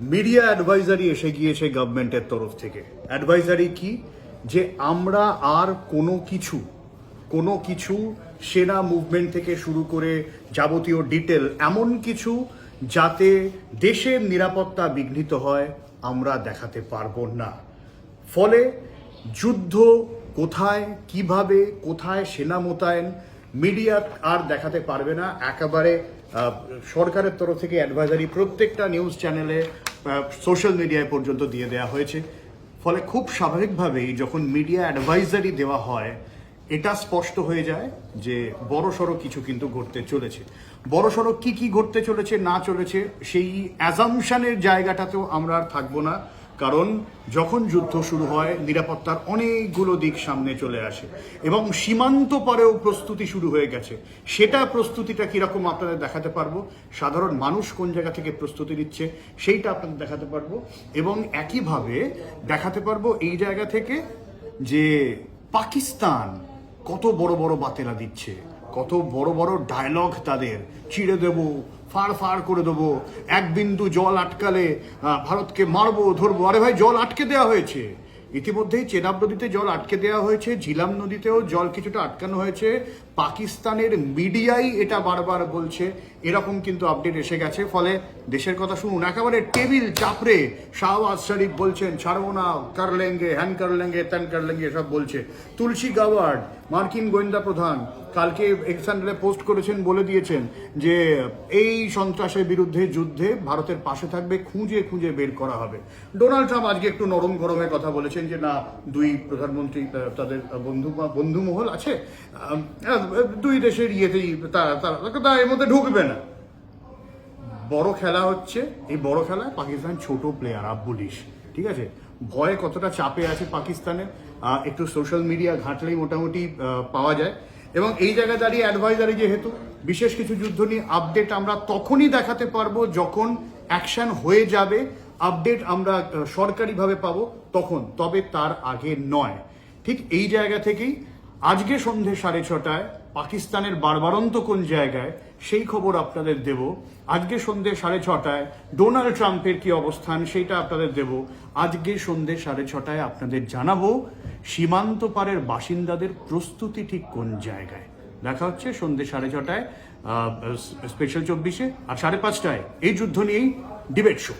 Media advisory এসে গিয়েছে গভর্নমেন্টের তরফ থেকে। অ্যাডভাইজারি কি? যে আমরা আর কোনো কিছু কোনো কিছু সেনা মুভমেন্ট থেকে শুরু করে যাবতীয় ডিটেল এমন কিছু যাতে দেশের নিরাপত্তা বিঘ্নিত হয়, আমরা দেখাতে পারব না। ফলে যুদ্ধ কোথায়, কীভাবে, কোথায় সেনা মোতায়েন মিডিয়া আর দেখাতে পারবে না। একেবারে সরকারের তরফ থেকে অ্যাডভাইজারি প্রত্যেকটা নিউজ চ্যানেলে সোশ্যাল মিডিয়ায় পর্যন্ত দিয়ে দেওয়া হয়েছে। ফলে খুব স্বাভাবিকভাবেই যখন মিডিয়া অ্যাডভাইজারি দেওয়া হয়, এটা স্পষ্ট হয়ে যায় যে বড় সড়ো কিছু কিন্তু ঘটতে চলেছে। বড় সড়ো কি কি ঘটতে চলেছে, না চলেছে, সেই অ্যাজামশানের জায়গাটাতেও আমরা আর থাকব না। কারণ যখন যুদ্ধ শুরু হয়, নিরাপত্তার অনেকগুলো দিক সামনে চলে আসে এবং সীমান্ত পরেও প্রস্তুতি শুরু হয়ে গেছে। সেটা প্রস্তুতিটা কীরকম আপনাদের দেখাতে পারব? সাধারণ মানুষ কোন জায়গা থেকে প্রস্তুতি নিচ্ছে, সেইটা আপনাদের দেখাতে পারব এবং একইভাবে দেখাতে পারব এই জায়গা থেকে যে পাকিস্তান কত বড় বড় বাতেলা দিচ্ছে। কত বড় বড় ডায়লগ তাদের। চিড়ে দেব, ফাড় ফাড় করে দেবো। এক বিন্দু জল আটকালে ভারতকে মারবো, ধরবো। আরে ভাই, জল আটকে দেওয়া হয়েছে। ইতিমধ্যেই চেনাব নদীতে জল আটকে দেওয়া হয়েছে, ঝিলাম নদীতেও জল কিছুটা আটকানো হয়েছে। পাকিস্তানের মিডিয়াই এটা বারবার বলছে। এরকম কিন্তু আপডেট এসে গেছে। ফলে দেশের কথা শুনুন, একেবারে টেবিল চাপড়ে শাহবাজ শরীফ বলছেন, ছাড়বো না, কর লেঙ্গে, হ্যান কর লেঙ্গে, ত্যান কর লেঙ্গে সব বলছে। তুলসী গাওয়ার্ড মার্কিন গোয়েন্দা প্রধান কালকে এক্সান্ডারে পোস্ট করেছেন বলে দিয়েছেন যে এই সন্ত্রাসের বিরুদ্ধে যুদ্ধে ভারতের পাশে থাকবে খুঁজে খুঁজে বের করা হবে। ডোনাল্ড ট্রাম্প আজকে একটু নরম গরমে কথা বলেছেন যে না দুই প্রধানমন্ত্রী তাদের বন্ধু বন্ধু মহল আছে দুই দেশের ইয়েতেই তারা এর মধ্যে ঢুকবে না। বড় খেলা হচ্ছে এই বড় খেলায় পাকিস্তান ছোট প্লেয়ার আব্বুলিশ ঠিক আছে? ভয়ে কতটা চাপে আছে পাকিস্তানের। আহ, একটু সোশ্যাল মিডিয়া ঘাঁটলেই মোটামুটি পাওয়া যায়। এবং এই জায়গায় দাঁড়িয়ে অ্যাডভাইজারি যেহেতু, বিশেষ কিছু যুদ্ধ নিয়ে আপডেট আমরা তখনই দেখাতে পারব যখন অ্যাকশন হয়ে যাবে। আপডেট আমরা সরকারিভাবে পাবো তখন, তবে তার আগে নয়। ঠিক এই জায়গা থেকেই আজকে সন্ধে সাড়ে ছটায় পাকিস্তানের বারবারন্ত কোন জায়গায়, সেই খবর আপনাদের দেব। আজকে সন্ধে সাড়ে ছটায় ডোনাল্ড ট্রাম্পের কি অবস্থান, সেইটা আপনাদের দেব। আজকে সন্ধে সাড়ে ছটায় আপনাদের জানাব সীমান্ত পারের বাসিন্দাদের প্রস্তুতি ঠিক কোন জায়গায়। দেখা হচ্ছে সন্ধে সাড়ে ছটায় স্পেশাল চব্বিশে, আর সাড়ে পাঁচটায় এই যুদ্ধ নিয়েই ডিবেট শো।